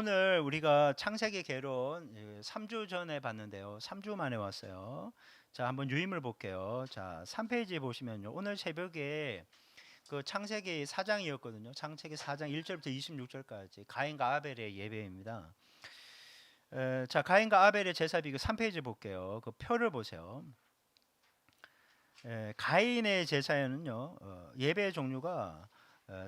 오늘 우리가 창세기 개론 3주 전에 봤는데요. 3주 만에 왔어요. 자, 한번 유임을 볼게요. 자, 3페이지 보시면요. 오늘 새벽에 그 창세기 4장이었거든요. 창세기 4장 1절부터 26절까지 가인과 아벨의 예배입니다. 에, 자, 가인과 아벨의 제사 비교 3페이지 볼게요. 그 표를 보세요. 에, 가인의 제사에는요. 어, 예배의 종류가 어,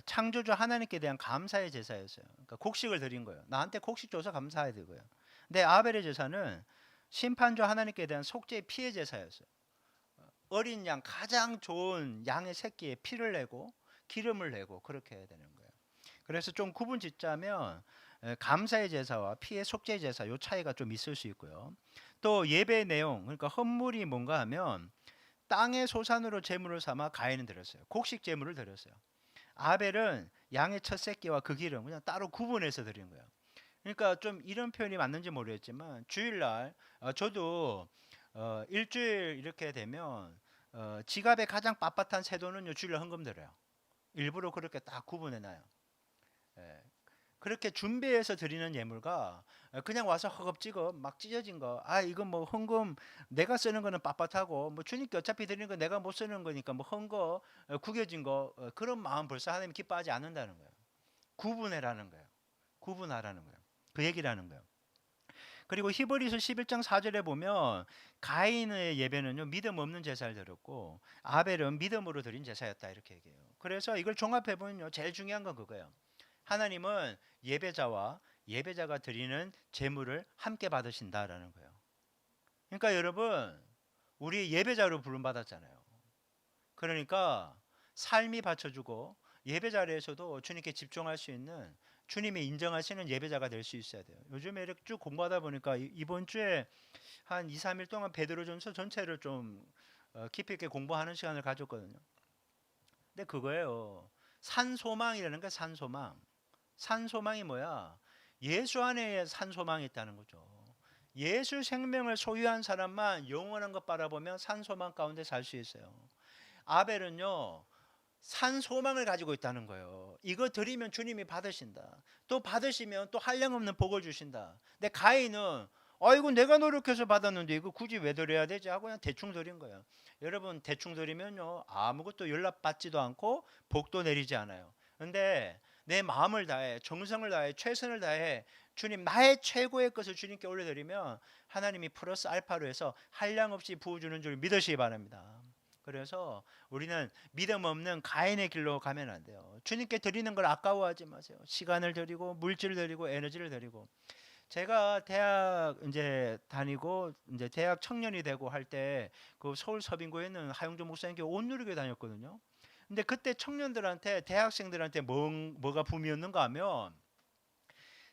창조주 하나님께 대한 감사의 제사였어요. 그러니까 곡식을 드린 거예요. 나한테 곡식 줘서 감사해야 되고요. 근데 아벨의 제사는 심판주 하나님께 대한 속죄의 피해 제사였어요. 어, 어린 양 가장 좋은 양의 새끼에 피를 내고 기름을 내고 그렇게 해야 되는 거예요. 그래서 좀 구분 짓자면 에, 감사의 제사와 피해 속죄의 제사 요 차이가 좀 있을 수 있고요. 또 예배 내용 그러니까 헌물이 뭔가 하면 땅의 소산으로 제물을 삼아 가인은 드렸어요. 곡식 제물을 드렸어요. 아벨은 양의 첫 새끼와 그 기름 그냥 따로 구분해서 드린 거예요. 그러니까 좀 이런 표현이 맞는지 모르겠지만 주일날 어, 저도 어, 일주일 이렇게 되면 어, 지갑에 가장 빳빳한 새 돈은요 주일날 헌금 드려요. 일부러 그렇게 딱 구분해 놔요. 예. 그렇게 준비해서 드리는 예물과 어, 그냥 와서 허겁지겁 막 찢어진 거, 아 이건 뭐 헌금 내가 쓰는 거는 빳빳하고 뭐 주님께 어차피 드리는 거 내가 못 쓰는 거니까 뭐 헌거 어, 구겨진 거 어, 그런 마음 벌써 하나님 기뻐하지 않는다는 거예요. 구분해라는 거예요. 구분하라는 거예요. 그 얘기라는 거예요. 그리고 히브리서 11장 4절에 보면 가인의 예배는요 믿음 없는 제사를 드렸고 아벨은 믿음으로 드린 제사였다 이렇게 얘기해요. 그래서 이걸 종합해 보면요 제일 중요한 건 그거예요. 하나님은 예배자와 예배자가 드리는 제물을 함께 받으신다라는 거예요. 그러니까 여러분 우리 예배자로 부름 받았잖아요. 그러니까 삶이 받쳐주고 예배 자리에서도 주님께 집중할 수 있는 주님이 인정하시는 예배자가 될 수 있어야 돼요. 요즘에 이렇게 쭉 공부하다 보니까 이- 이번 주에 한 2, 3일 동안 베드로전서 전체를 좀 어, 깊이 있게 공부하는 시간을 가졌거든요. 근데 그거예요. 산소망이라는 게 산소망. 산 소망이 뭐야? 예수 안에 산 소망이 있다는 거죠. 예수 생명을 소유한 사람만 영원한 것 바라보면 산 소망 가운데 살 수 있어요. 아벨은요. 산 소망을 가지고 있다는 거예요. 이거 드리면 주님이 받으신다. 또 받으시면 또 한량없는 복을 주신다. 근데 가인은 아이고 내가 노력해서 받았는데 이거 굳이 왜 드려야 되지 하고 그냥 대충 드린 거예요. 여러분 대충 드리면요 아무것도 연락 받지도 않고 복도 내리지 않아요. 근데 내 마음을 다해 정성을 다해 최선을 다해 주님 나의 최고의 것을 주님께 올려드리면 하나님이 플러스 알파로 해서 한량 없이 부어주는 줄 믿으시기 바랍니다. 그래서 우리는 믿음 없는 가인의 길로 가면 안 돼요. 주님께 드리는 걸 아까워하지 마세요. 시간을 드리고 물질을 드리고 에너지를 드리고. 제가 대학 이제 다니고 이제 대학 청년이 되고 할 때 그 서울 서빙고에 있는 하용조 목사님께 온누리교회 다녔거든요. 근데 그때 청년들한테 대학생들한테 뭐, 뭐가 붐이었는가 하면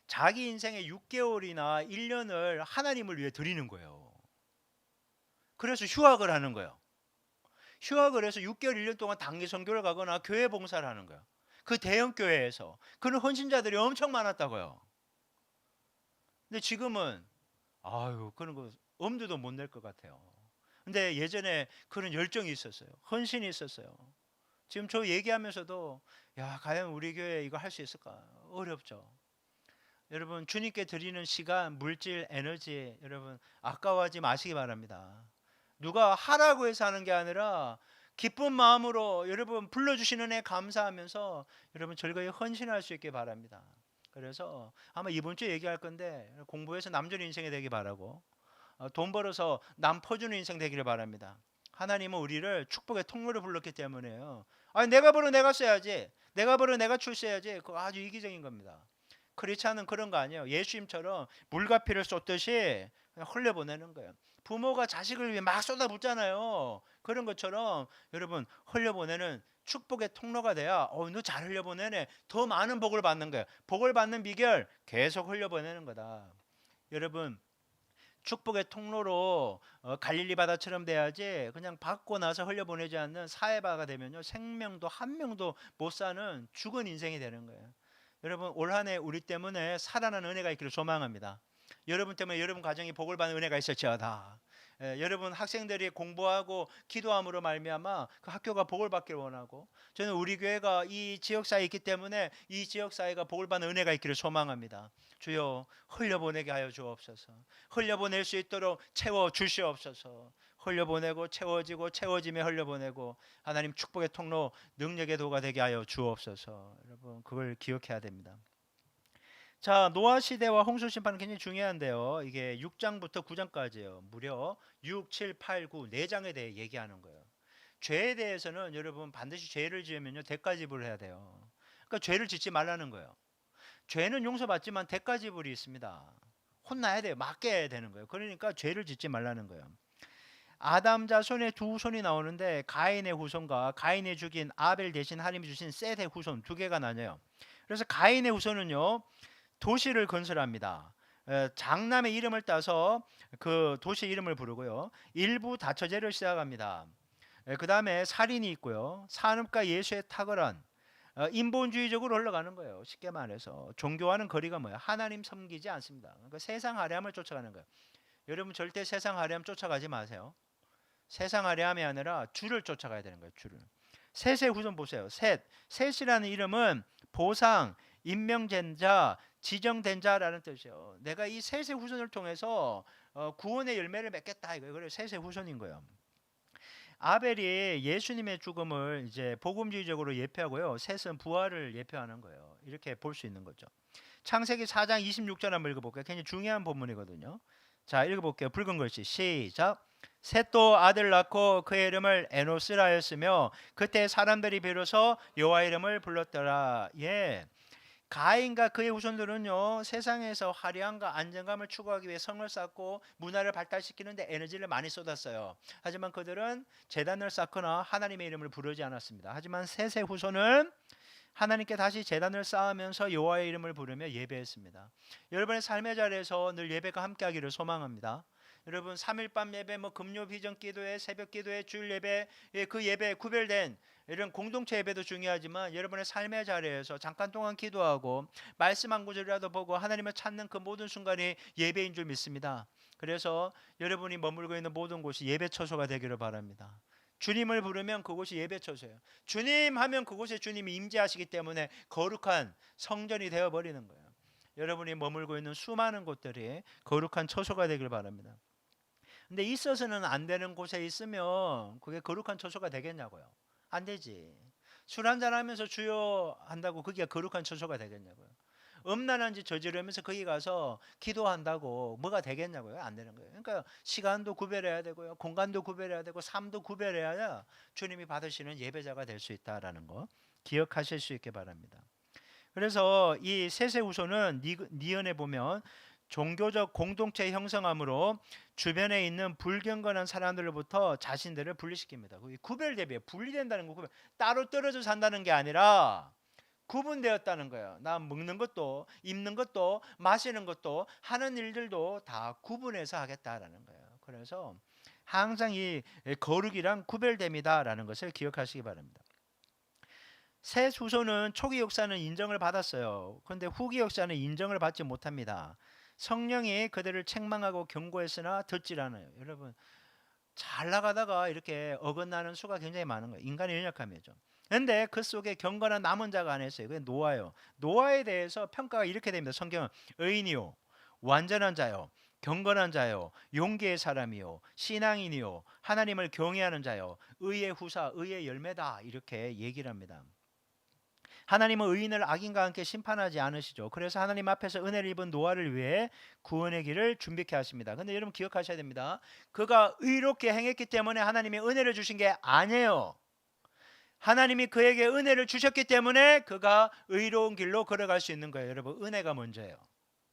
자기 인생의 6개월이나 1년을 하나님을 위해 드리는 거예요. 그래서 휴학을 하는 거예요. 휴학을 해서 6개월 1년 동안 단기 선교를 가거나 교회 봉사를 하는 거예요. 그 대형 교회에서 그런 헌신자들이 엄청 많았다고요. 근데 지금은 아유 그런 거 엄두도 못 낼 것 같아요. 근데 예전에 그런 열정이 있었어요. 헌신이 있었어요. 지금 저 얘기하면서도 야 과연 우리 교회 이거 할 수 있을까 어렵죠. 여러분 주님께 드리는 시간, 물질, 에너지 여러분 아까워하지 마시기 바랍니다. 누가 하라고 해서 하는 게 아니라 기쁜 마음으로 여러분 불러주시는 애 감사하면서 여러분 즐거이 헌신할 수 있게 바랍니다. 그래서 아마 이번 주에 얘기할 건데 공부해서 남전 인생이 되기 바라고 어, 돈 벌어서 남 퍼주는 인생 되기를 바랍니다. 하나님은 우리를 축복의 통로를 불렀기 때문에요. 아니 내가 벌어 내가 써야지. 내가 벌어 내가 출세해야지. 그거 아주 이기적인 겁니다. 크리스찬은 그런 거 아니에요. 예수님처럼 물과 피를 쏟듯이 흘려보내는 거예요. 부모가 자식을 위해 막 쏟아붓잖아요. 그런 것처럼 여러분 흘려보내는 축복의 통로가 돼야 어, 너 잘 흘려보내네. 더 많은 복을 받는 거예요. 복을 받는 비결 계속 흘려보내는 거다. 여러분 축복의 통로로 어, 갈릴리 바다처럼 돼야지 그냥 받고 나서 흘려보내지 않는 사해바가 되면요 생명도 한 명도 못 사는 죽은 인생이 되는 거예요. 여러분 올 한해 우리 때문에 살아난 은혜가 있기를 소망합니다. 여러분 때문에 여러분 가정이 복을 받는 은혜가 있을지어다. 에, 여러분 학생들이 공부하고 기도함으로 말미암아 그 학교가 복을 받기를 원하고 저는 우리 교회가 이 지역 사회에 있기 때문에 이 지역 사회가 복을 받는 은혜가 있기를 소망합니다. 주여 흘려보내게 하여 주옵소서. 흘려보낼 수 있도록 채워 주시옵소서. 흘려보내고 채워지고 채워지며 흘려보내고 하나님 축복의 통로 능력의 도가 되게 하여 주옵소서. 여러분 그걸 기억해야 됩니다. 자 노아 시대와 홍수 심판은 굉장히 중요한데요. 이게 6장부터 9장까지예요. 무려 6, 7, 8, 9 4장에 대해 얘기하는 거예요. 죄에 대해서는 여러분 반드시 죄를 지으면요 대가 지불을 해야 돼요. 그러니까 죄를 짓지 말라는 거예요. 죄는 용서받지만 대가 지불이 있습니다. 혼나야 돼요. 맞게 되는 거예요. 그러니까 죄를 짓지 말라는 거예요. 아담 자손의 두 손이 나오는데 가인의 후손과 가인이 죽인 아벨 대신 하나님이 주신 셋의 후손 두 개가 나뉘어요. 그래서 가인의 후손은요 도시를 건설합니다. 에, 장남의 이름을 따서 그 도시 이름을 부르고요. 일부 다처제를 시작합니다. 그 다음에 살인이 있고요. 산업과 예수에 탁월한 어, 인본주의적으로 흘러가는 거예요. 쉽게 말해서 종교와는 거리가 뭐예요? 하나님 섬기지 않습니다. 그러니까 세상 아뢰함을 쫓아가는 거예요. 여러분 절대 세상 아뢰함 쫓아가지 마세요. 세상 아뢰함이 아니라 주를 쫓아가야 되는 거예요. 주를. 셋의 후손 보세요. 셋. 셋이라는 이름은 보상, 임명된 자, 지정된 자라는 뜻이에요. 내가 이 셋의 후손을 통해서 어, 구원의 열매를 맺겠다 이거예요. 그래서 셋의 후손인 거예요. 아벨이 예수님의 죽음을 이제 복음주의적으로 예표하고요. 셋은 부활을 예표하는 거예요. 이렇게 볼 수 있는 거죠. 창세기 4장 26절 한번 읽어볼게요. 굉장히 중요한 본문이거든요. 자 읽어볼게요. 붉은 글씨 시작. 셋도 아들 낳고 그의 이름을 에노스라 하였으며 그때 사람들이 비로소 여호와 이름을 불렀더라. 예. 가인과 그의 후손들은요 세상에서 화려함과 안정감을 추구하기 위해 성을 쌓고 문화를 발달시키는데 에너지를 많이 쏟았어요. 하지만 그들은 재단을 쌓거나 하나님의 이름을 부르지 않았습니다. 하지만 셋의 후손은 하나님께 다시 재단을 쌓으면서 여호와의 이름을 부르며 예배했습니다. 여러분의 삶의 자리에서 늘 예배가 함께하기를 소망합니다. 여러분 3일 밤 예배, 뭐 금요 비전 기도회, 새벽 기도회, 주일 예배, 예, 그 예배에 구별된 이런 공동체 예배도 중요하지만 여러분의 삶의 자리에서 잠깐 동안 기도하고 말씀 한 구절이라도 보고 하나님을 찾는 그 모든 순간이 예배인 줄 믿습니다. 그래서 여러분이 머물고 있는 모든 곳이 예배 처소가 되기를 바랍니다. 주님을 부르면 그곳이 예배 처소예요. 주님 하면 그곳에 주님이 임재하시기 때문에 거룩한 성전이 되어 버리는 거예요. 여러분이 머물고 있는 수많은 곳들이 거룩한 처소가 되길 바랍니다. 근데 있어서는 안 되는 곳에 있으면 그게 거룩한 처소가 되겠냐고요. 안 되지. 술 한잔 하면서 주여 한다고 그게 거룩한 처소가 되겠냐고요. 음란한 짓 저지르면서 거기 가서 기도한다고 뭐가 되겠냐고요. 안 되는 거예요. 그러니까 시간도 구별해야 되고요. 공간도 구별해야 되고 삶도 구별해야 주님이 받으시는 예배자가 될 수 있다라는 거 기억하실 수 있게 바랍니다. 그래서 이 셋의 후손은 니은에 보면 종교적 공동체 형성함으로 주변에 있는 불경건한 사람들로부터 자신들을 분리시킵니다. 그게 구별 대비에 분리된다는 거 구별. 따로 떨어져 산다는 게 아니라 구분되었다는 거예요. 나 먹는 것도 입는 것도 마시는 것도 하는 일들도 다 구분해서 하겠다라는 거예요. 그래서 항상 이 거룩이랑 구별됨이다라는 것을 기억하시기 바랍니다. 새 수소는 초기 역사는 인정을 받았어요. 그런데 후기 역사는 인정을 받지 못합니다. 성령이 그들을 책망하고 경고했으나 듣질 않아요. 여러분 잘 나가다가 이렇게 어긋나는 수가 굉장히 많은 거예요. 인간의 연약함이죠. 근데 그 속에 경건한 남은 자가 안에 있어요. 그게 노아요. 노아에 대해서 평가가 이렇게 됩니다. 성경은 의인이요, 완전한 자요, 경건한 자요, 용기의 사람이요, 신앙인이요, 하나님을 경외하는 자요, 의의 후사, 의의 열매다 이렇게 얘기를 합니다. 하나님은 의인을 악인과 함께 심판하지 않으시죠. 그래서 하나님 앞에서 은혜를 입은 노아를 위해 구원의 길을 준비케 하십니다. 근데 여러분 기억하셔야 됩니다. 그가 의롭게 행했기 때문에 하나님이 은혜를 주신 게 아니에요. 하나님이 그에게 은혜를 주셨기 때문에 그가 의로운 길로 걸어갈 수 있는 거예요. 여러분 은혜가 먼저예요.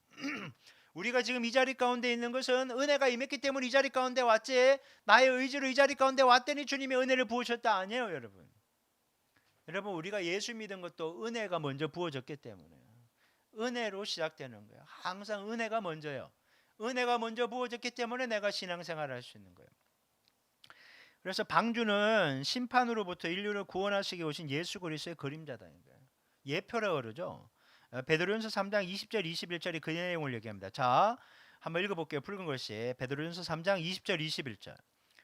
우리가 지금 이 자리 가운데 있는 것은 은혜가 임했기 때문에 이 자리 가운데 왔지 나의 의지로 이 자리 가운데 왔더니 주님이 은혜를 부으셨다 아니에요 여러분 여러분 우리가 예수 믿은 것도 은혜가 먼저 부어졌기 때문에 은혜로 시작되는 거예요. 항상 은혜가 먼저요. 은혜가 먼저 부어졌기 때문에 내가 신앙생활을 할 수 있는 거예요. 그래서 방주는 심판으로부터 인류를 구원하시기 오신 예수 그리스도의 그림자다는 거예요. 예표라 그러죠. 베드로전서 3장 20절 21절이 그 내용을 얘기합니다. 자, 한번 읽어볼게요. 붉은 글씨 베드로전서 3장 20절 21절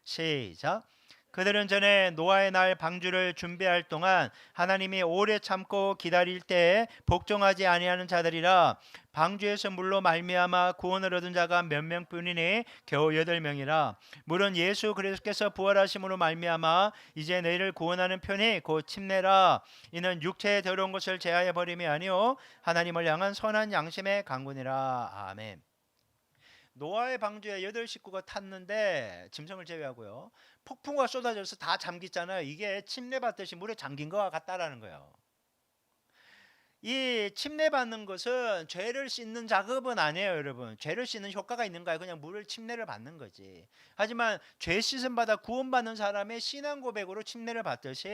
시작. 그들은 전에 노아의 날 방주를 준비할 동안 하나님이 오래 참고 기다릴 때에 복종하지 아니하는 자들이라 방주에서 물로 말미암아 구원을 얻은 자가 몇 명뿐이니 겨우 여덟 명이라. 물은 예수 그리스도께서 부활하심으로 말미암아 이제 너희를 구원하는 편이 곧 침례라. 이는 육체에 더러운 것을 제하여 버림이 아니요 하나님을 향한 선한 양심의 강군이라. 아멘. 노아의 방주에 여덟 식구가 탔는데 짐승을 제외하고요. 폭풍과 쏟아져서 다 잠겼잖아요. 이게 침례받듯이 물에 잠긴 것과 같다라는 거예요. 이 침례받는 것은 죄를 씻는 작업은 아니에요, 여러분. 죄를 씻는 효과가 있는가요? 그냥 물을 침례를 받는 거지. 하지만 죄 씻음 받아 구원받는 사람의 신앙 고백으로 침례를 받듯이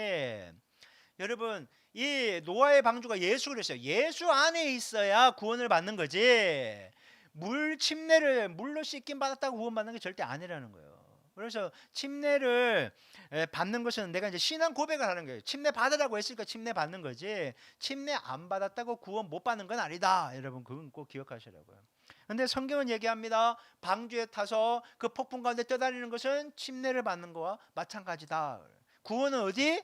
여러분 이 노아의 방주가 예수 그랬어요. 예수 안에 있어야 구원을 받는 거지. 물 침례를 물로 씻김 받았다고 구원받는 게 절대 아니라는 거예요. 그래서 침례를 에, 받는 것은 내가 이제 신앙 고백을 하는 거예요. 침례 받으라고 했으니까 침례 받는 거지. 침례 안 받았다고 구원 못 받는 건 아니다. 여러분 그건 꼭 기억하시라고요. 근데 성경은 얘기합니다. 방주에 타서 그 폭풍 가운데 떠다니는 것은 침례를 받는 거와 마찬가지다. 구원은 어디?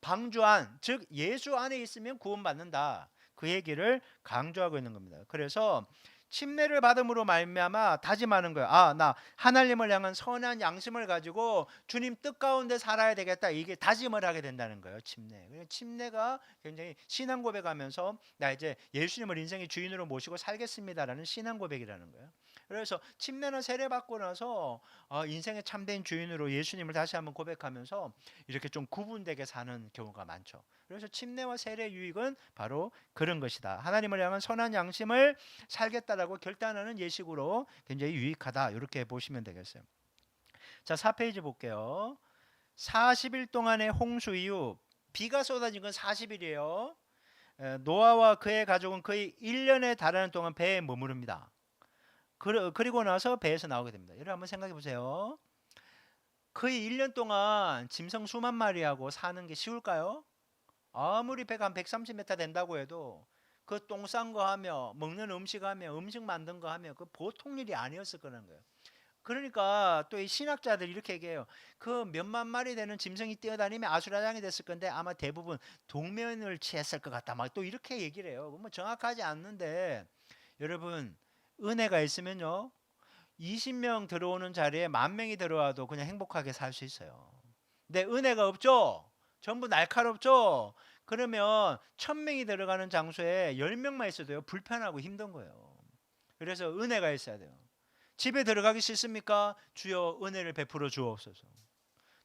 방주 안, 즉 예수 안에 있으면 구원받는다. 그 얘기를 강조하고 있는 겁니다. 그래서 침례를 받음으로 말미암아 다짐하는 거예요. 아, 나 하나님을 향한 선한 양심을 가지고 주님 뜻 가운데 살아야 되겠다. 이게 다짐을 하게 된다는 거예요. 침례. 그래서 침례가 굉장히 신앙 고백하면서 나 이제 예수님을 인생의 주인으로 모시고 살겠습니다라는 신앙 고백이라는 거예요. 그래서 침례나 세례 받고 나서 아, 인생의 참된 주인으로 예수님을 다시 한번 고백하면서 이렇게 좀 구분되게 사는 경우가 많죠. 그래서 침례와 세례 유익은 바로 그런 것이다. 하나님을 향한 선한 양심을 살겠다라고 결단하는 예식으로 굉장히 유익하다. 이렇게 보시면 되겠어요. 자, 4페이지 볼게요. 40일 동안의 홍수 이후 비가 쏟아진 건 40일이에요. 노아와 그의 가족은 거의 1년에 달하는 동안 배에 머무릅니다. 그리고 나서 배에서 나오게 됩니다. 여러분 한번 생각해 보세요. 거의 1년 동안 짐승 수만 마리하고 사는 게 쉬울까요? 아무리 배가 한 130m 된다고 해도 그 똥 싼 거 하며 먹는 음식 하며 음식 만든 거 하며 그 보통 일이 아니었을 거라는 거예요. 그러니까 또 이 신학자들이 이렇게 얘기해요. 그 몇만 마리 되는 짐승이 뛰어다니면 아수라장이 됐을 건데 아마 대부분 동면을 취했을 것 같다. 막 또 이렇게 얘기를 해요. 뭐 정확하지 않는데 여러분 은혜가 있으면요. 20명 들어오는 자리에 만 명이 들어와도 그냥 행복하게 살 수 있어요. 근데 은혜가 없죠? 전부 날카롭죠? 그러면 천 명이 들어가는 장소에 열 명만 있어도요 불편하고 힘든 거예요. 그래서 은혜가 있어야 돼요. 집에 들어가기 싫습니까? 주여 은혜를 베풀어 주옵소서.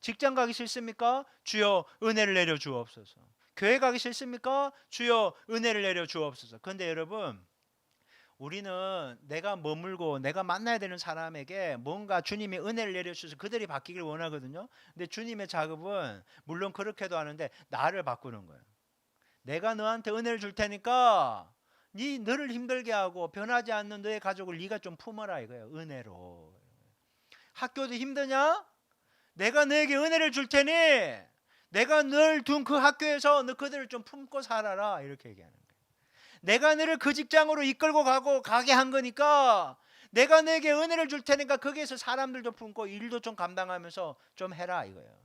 직장 가기 싫습니까? 주여 은혜를 내려 주옵소서. 교회 가기 싫습니까? 주여 은혜를 내려 주옵소서. 그런데 여러분 우리는 내가 머물고 내가 만나야 되는 사람에게 뭔가 주님이 은혜를 내려주셔서 그들이 바뀌길 원하거든요. 근데 주님의 작업은 물론 그렇게도 하는데 나를 바꾸는 거예요. 내가 너한테 은혜를 줄 테니까 네 너를 힘들게 하고 변하지 않는 너의 가족을 네가 좀 품어라 이거예요. 은혜로. 학교도 힘드냐? 내가 너에게 은혜를 줄 테니 내가 널둔그 학교에서 너 그들을 좀 품고 살아라 이렇게 얘기하는. 내가 너를 그 직장으로 이끌고 가고 가게 한 거니까 내가 너에게 은혜를 줄 테니까 거기에서 사람들도 품고 일도 좀 감당하면서 좀 해라 이거예요.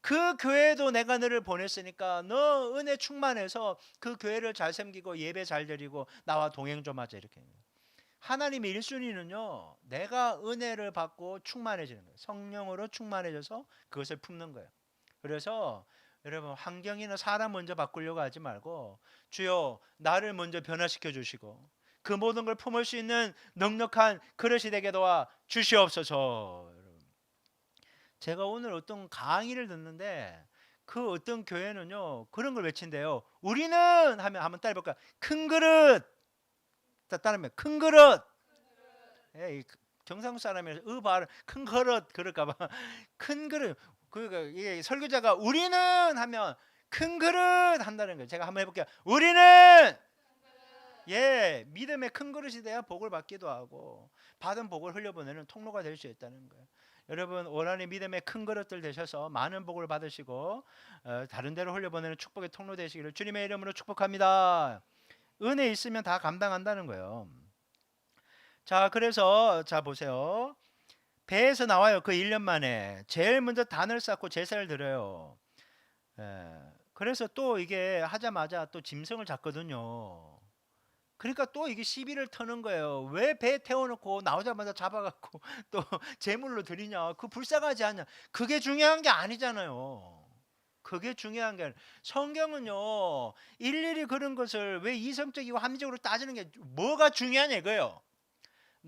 그 교회도 내가 너를 보냈으니까 너 은혜 충만해서 그 교회를 잘 섬기고 예배 잘 드리고 나와 동행 좀 하자 이렇게. 하나님의 1순위는요. 내가 은혜를 받고 충만해지는 거예요. 성령으로 충만해져서 그것을 품는 거예요. 그래서 여러분 환경이나 사람 먼저 바꾸려고 하지 말고 주여 나를 먼저 변화시켜 주시고 그 모든 걸 품을 수 있는 넉넉한 그릇이 되게 도와 주시옵소서. 제가 오늘 어떤 강의를 듣는데 그 어떤 교회는요 그런 걸 외친대요. 우리는 하면 한번 따라 볼까? 큰 그릇. 자, 따르면 큰 그릇. 예, 이 경상도 사람이 으 발음 큰 그릇 그럴까봐 큰 그릇. 그러니까 이게 설교자가 우리는 하면 큰 그릇 한다는 거예요. 제가 한번 해볼게요. 우리는 예 믿음의 큰 그릇이 돼야 복을 받기도 하고 받은 복을 흘려보내는 통로가 될 수 있다는 거예요. 여러분 오란의 믿음의 큰 그릇들 되셔서 많은 복을 받으시고 어, 다른 데로 흘려보내는 축복의 통로 되시기를 주님의 이름으로 축복합니다. 은혜 있으면 다 감당한다는 거예요. 자, 그래서 자 보세요. 배에서 나와요. 그 1년 만에 제일 먼저 단을 쌓고 제사를 드려요. 예. 그래서 또 이게 하자마자 또 짐승을 잡거든요. 그러니까 또 이게 시비를 터는 거예요. 왜 배 태워놓고 나오자마자 잡아갖고 또 제물로 드리냐? 그 불쌍하지 않냐? 그게 중요한 게 아니잖아요. 그게 중요한 게 성경은요 일일이 그런 것을 왜 이성적이고 합리적으로 따지는 게 뭐가 중요하냐 이거예요.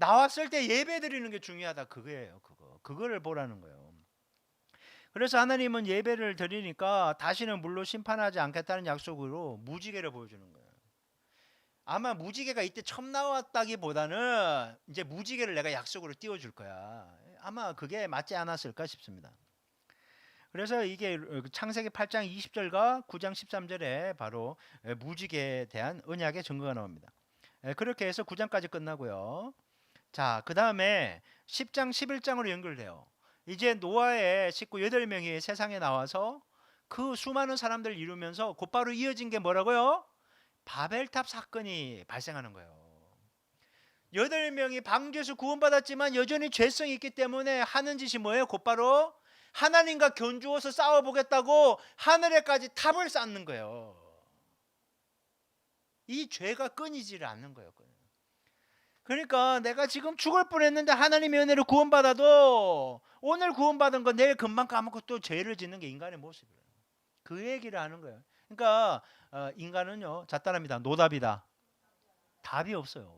나왔을 때 예배 드리는 게 중요하다 그거예요. 그거 그거를 보라는 거예요. 그래서 하나님은 예배를 드리니까 다시는 물로 심판하지 않겠다는 약속으로 무지개를 보여주는 거예요. 아마 무지개가 이때 처음 나왔다기보다는 이제 무지개를 내가 약속으로 띄워줄 거야. 아마 그게 맞지 않았을까 싶습니다. 그래서 이게 창세기 8장 20절과 9장 13절에 바로 무지개에 대한 언약의 증거가 나옵니다. 예, 그렇게 해서 9장까지 끝나고요. 자, 그 다음에 10장, 11장으로 연결돼요. 이제 노아의 식구 8명이 세상에 나와서 그 수많은 사람들을 이루면서 곧바로 이어진 게 뭐라고요? 바벨탑 사건이 발생하는 거예요. 여덟 명이 방주에서 구원받았지만 여전히 죄성이 있기 때문에 하는 짓이 뭐예요? 곧바로 하나님과 견주어서 싸워보겠다고 하늘에까지 탑을 쌓는 거예요. 이 죄가 끊이지를 않는 거예요. 그러니까 내가 지금 죽을 뻔했는데 하나님의 은혜로 구원받아도 오늘 구원받은 거 내일 금방 까먹고 또 죄를 짓는 게 인간의 모습이에요. 그 얘기를 하는 거예요. 그러니까 어, 인간은요 잡다합니다. 노답이다. 답이 없어요.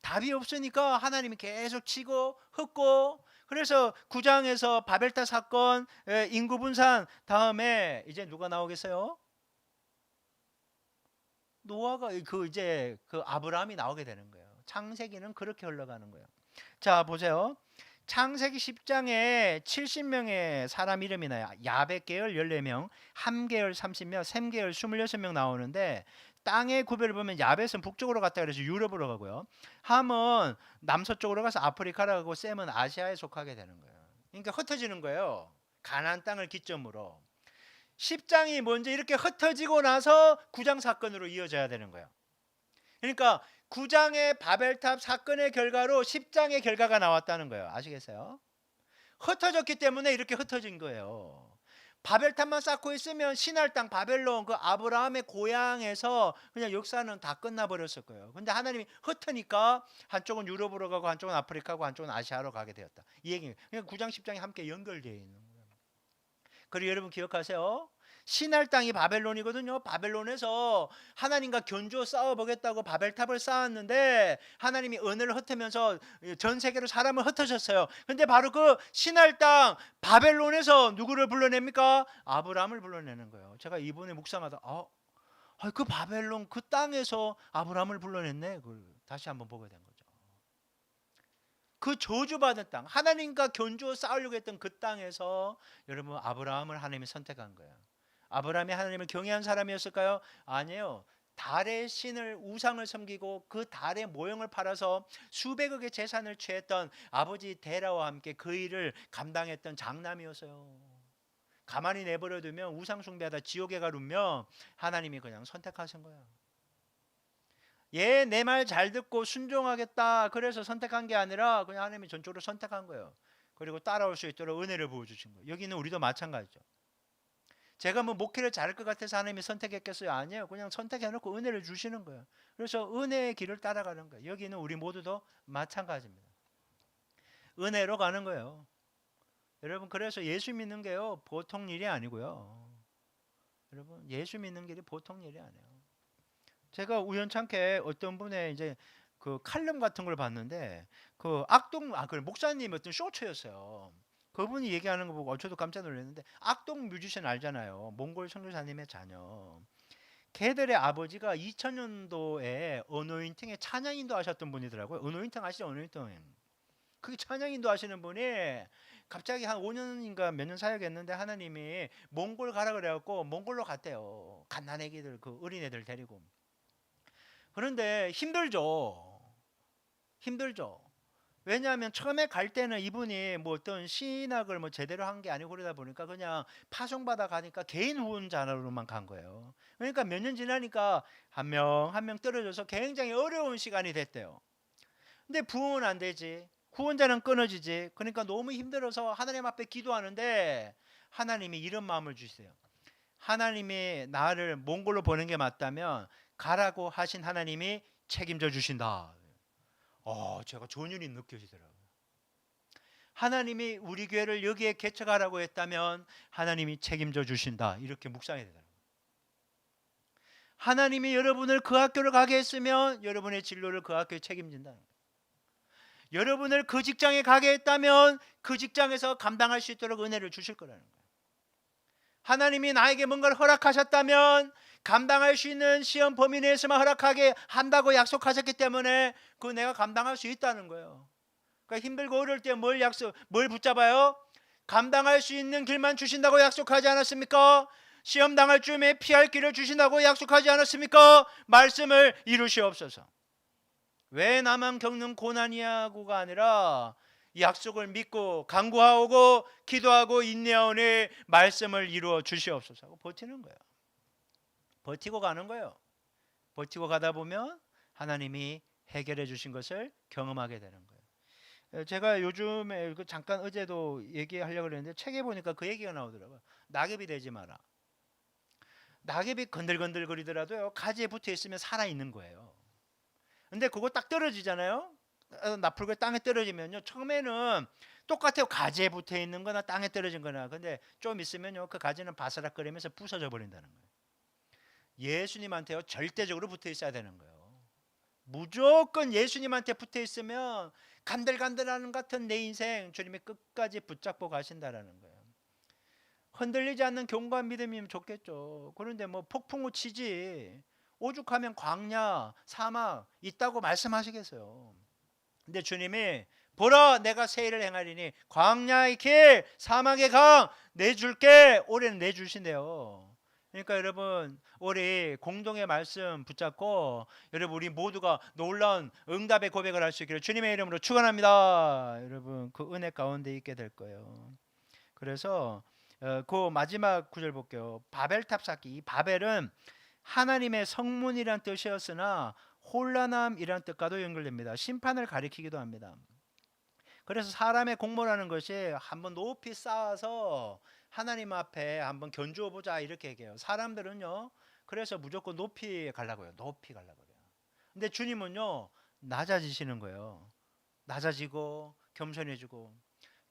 답이 없으니까 하나님이 계속 치고 흙고 그래서 구장에서 바벨타 사건 에, 인구 분산 다음에 이제 누가 나오겠어요? 노아가 그 이제 그 아브라함이 나오게 되는 거예요. 창세기는 그렇게 흘러가는 거예요. 자 보세요. 창세기 10장에 70명의 사람 이름이 나요. 야벳 계열 14명, 함 계열 30명, 셈 계열 26명 나오는데 땅의 구별을 보면 야벳은 북쪽으로 갔다 그래서 유럽으로 가고요. 함은 남서쪽으로 가서 아프리카로 가고 셈은 아시아에 속하게 되는 거예요. 그러니까 흩어지는 거예요. 가나안 땅을 기점으로. 10장이 먼저 이렇게 흩어지고 나서 9장 사건으로 이어져야 되는 거예요. 그러니까 9장의 바벨탑 사건의 결과로 10장의 결과가 나왔다는 거예요. 아시겠어요? 흩어졌기 때문에 이렇게 흩어진 거예요. 바벨탑만 쌓고 있으면 신할 땅 바벨론 그 아브라함의 고향에서 그냥 역사는 다 끝나버렸을 거예요. 근데 하나님이 흩으니까 한쪽은 유럽으로 가고 한쪽은 아프리카고 한쪽은 아시아로 가게 되었다. 이 얘기예요. 그러니까 9장 10장이 함께 연결되어 있는 거예요. 그리고 여러분 기억하세요. 신할 땅이 바벨론이거든요. 바벨론에서 하나님과 견주어 싸워보겠다고 바벨탑을 쌓았는데 하나님이 은혜를 흩으면서 전 세계로 사람을 흩으셨어요. 근데 바로 그 신할 땅 바벨론에서 누구를 불러냅니까? 아브라함을 불러내는 거예요. 제가 이번에 묵상하다 아, 아, 그 바벨론 그 땅에서 아브라함을 불러냈네. 그걸 다시 한번 보게 된 거죠. 그 저주받은 땅, 하나님과 견주어 싸우려고 했던 그 땅에서 여러분 아브라함을 하나님이 선택한 거예요. 아브라함이 하나님을 경외한 사람이었을까요? 아니에요. 달의 신을 우상을 섬기고 그 달의 모형을 팔아서 수백억의 재산을 취했던 아버지 데라와 함께 그 일을 감당했던 장남이었어요. 가만히 내버려 두면 우상 숭배하다 지옥에 가르면 하나님이 그냥 선택하신 거예요. 얘내 말 잘 듣고 순종하겠다. 그래서 선택한 게 아니라 그냥 하나님이 전적으로 선택한 거예요. 그리고 따라올 수 있도록 은혜를 보여 주신 거예요. 여기는 우리도 마찬가지죠. 제가 뭐 목회를 잘할 것 같아서 하나님이 선택했겠어요? 아니에요. 그냥 선택해놓고 은혜를 주시는 거예요. 그래서 은혜의 길을 따라가는 거예요. 여기는 우리 모두도 마찬가지입니다. 은혜로 가는 거예요. 여러분 그래서 예수 믿는 게요 보통 일이 아니고요. 여러분 예수 믿는 길이 보통 일이 아니에요. 제가 우연찮게 어떤 분의 이제 그 칼럼 같은 걸 봤는데 그 악동 아그 목사님 어떤 쇼츠였어요. 그분이 얘기하는 거 보고 저도 깜짝 놀랐는데 악동 뮤지션 알잖아요. 몽골 선교사님의 자녀. 걔들의 아버지가 2000년도에 어노인팅에 찬양 인도 하셨던 분이더라고요. 어노인팅 아시죠? 어노인팅. 그 찬양 인도 하시는 분이 갑자기 한 5년인가 몇 년 사역했는데 하나님이 몽골 가라 그래갖고 몽골로 갔대요. 갓난애기들 그 어린애들 데리고. 그런데 힘들죠. 힘들죠. 왜냐하면 처음에 갈 때는 이분이 뭐 어떤 신학을 뭐 제대로 한 게 아니고 그러다 보니까 그냥 파송받아 가니까 개인 후원자로만 간 거예요. 그러니까 몇 년 지나니까 한 명 한 명 떨어져서 굉장히 어려운 시간이 됐대요. 근데 부흥은 안 되지. 구원자는 끊어지지. 그러니까 너무 힘들어서 하나님 앞에 기도하는데 하나님이 이런 마음을 주세요. 하나님이 나를 몽골로 보낸 게 맞다면 가라고 하신 하나님이 책임져 주신다. 어, 제가 전율이 느껴지더라고요. 하나님이 우리 교회를 여기에 개척하라고 했다면 하나님이 책임져 주신다. 이렇게 묵상이 되더라고요. 하나님이 여러분을 그 학교를 가게 했으면 여러분의 진로를 그 학교에 책임진다는 거예요. 여러분을 그 직장에 가게 했다면 그 직장에서 감당할 수 있도록 은혜를 주실 거라는 거예요. 하나님이 나에게 뭔가를 허락하셨다면 감당할 수 있는 시험 범위 내에서만 허락하게 한다고 약속하셨기 때문에 그 내가 감당할 수 있다는 거예요. 그러니까 힘들고 어려울 때 뭘 약속, 뭘 붙잡아요? 감당할 수 있는 길만 주신다고 약속하지 않았습니까? 시험 당할 쯤에 피할 길을 주신다고 약속하지 않았습니까? 말씀을 이루시옵소서. 왜 나만 겪는 고난이야고가 아니라 약속을 믿고 간구하고 기도하고 인내하오니 말씀을 이루어 주시옵소서 하고 버티는 거예요. 버티고 가는 거예요. 버티고 가다 보면 하나님이 해결해 주신 것을 경험하게 되는 거예요. 에, 제가 요즘에 그 잠깐 어제도 얘기하려고 그랬는데 책에 보니까 그 얘기가 나오더라고요. 낙엽이 되지 마라. 낙엽이 건들건들 거리더라도요 가지에 붙어 있으면 살아 있는 거예요. 근데 그거 딱 떨어지잖아요. 어, 나풀고 땅에 떨어지면요 처음에는 똑같아요 가지에 붙어 있는 거나 땅에 떨어진 거나 근데 좀 있으면요 그 가지는 바스락거리면서 부서져 버린다는 거예요 예수님한테요 절대적으로 붙어 있어야 되는 거예요. 무조건 예수님한테 붙어 있으면 간들간들하는 같은 내 인생 주님이 끝까지 붙잡고 가신다라는 거예요. 흔들리지 않는 경고한 믿음이면 좋겠죠. 그런데 뭐 폭풍우 치지 오죽하면 광야 사막 있다고 말씀하시겠어요. 근데 주님이 보라 내가 새 일을 행하리니 광야의 길 사막의 강 내줄게 올해는 내주신대요. 그러니까 여러분 우리 공동의 말씀 붙잡고 여러분 우리 모두가 놀라운 응답의 고백을 할 수 있기를 주님의 이름으로 축원합니다. 여러분 그 은혜 가운데 있게 될 거예요. 그래서 어, 그 마지막 구절 볼게요. 바벨탑 쌓기. 이 바벨은 하나님의 성문이란 뜻이었으나 혼란함이란 뜻과도 연결됩니다. 심판을 가리키기도 합니다. 그래서 사람의 공모라는 것이 한번 높이 쌓아서 하나님 앞에 한번 견주어 보자 이렇게 얘기해요. 사람들은요. 그래서 무조건 높이 가려고요. 높이 가려고 그래요. 근데 주님은요. 낮아지시는 거예요. 낮아지고 겸손해지고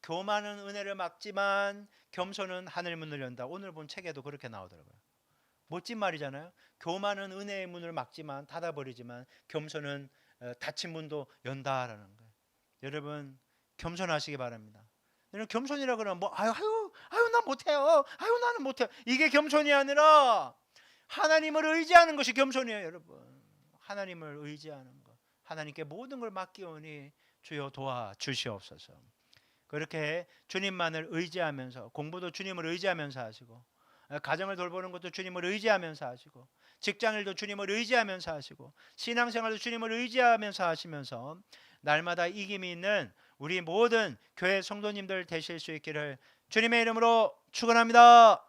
교만은 은혜를 막지만 겸손은 하늘 문을 연다. 오늘 본 책에도 그렇게 나오더라고요. 멋진 말이잖아요. 교만은 은혜의 문을 막지만 닫아버리지만 겸손은 어, 닫힌 문도 연다라는 거예요. 여러분 겸손하시기 바랍니다. 여러분 겸손이라 그러면 뭐 아유 아유 못해요. 아유 나는 못해요. 이게 겸손이 아니라 하나님을 의지하는 것이 겸손이에요, 여러분. 하나님을 의지하는 것. 하나님께 모든 걸 맡기오니 주여 도와 주시옵소서. 그렇게 주님만을 의지하면서 공부도 주님을 의지하면서 하시고 어, 가정을 돌보는 것도 주님을 의지하면서 하시고 직장일도 주님을 의지하면서 하시고 신앙생활도 주님을 의지하면서 하시면서 날마다 이김이 있는 우리 모든 교회 성도님들 되실 수 있기를 주님의 이름으로 축원합니다.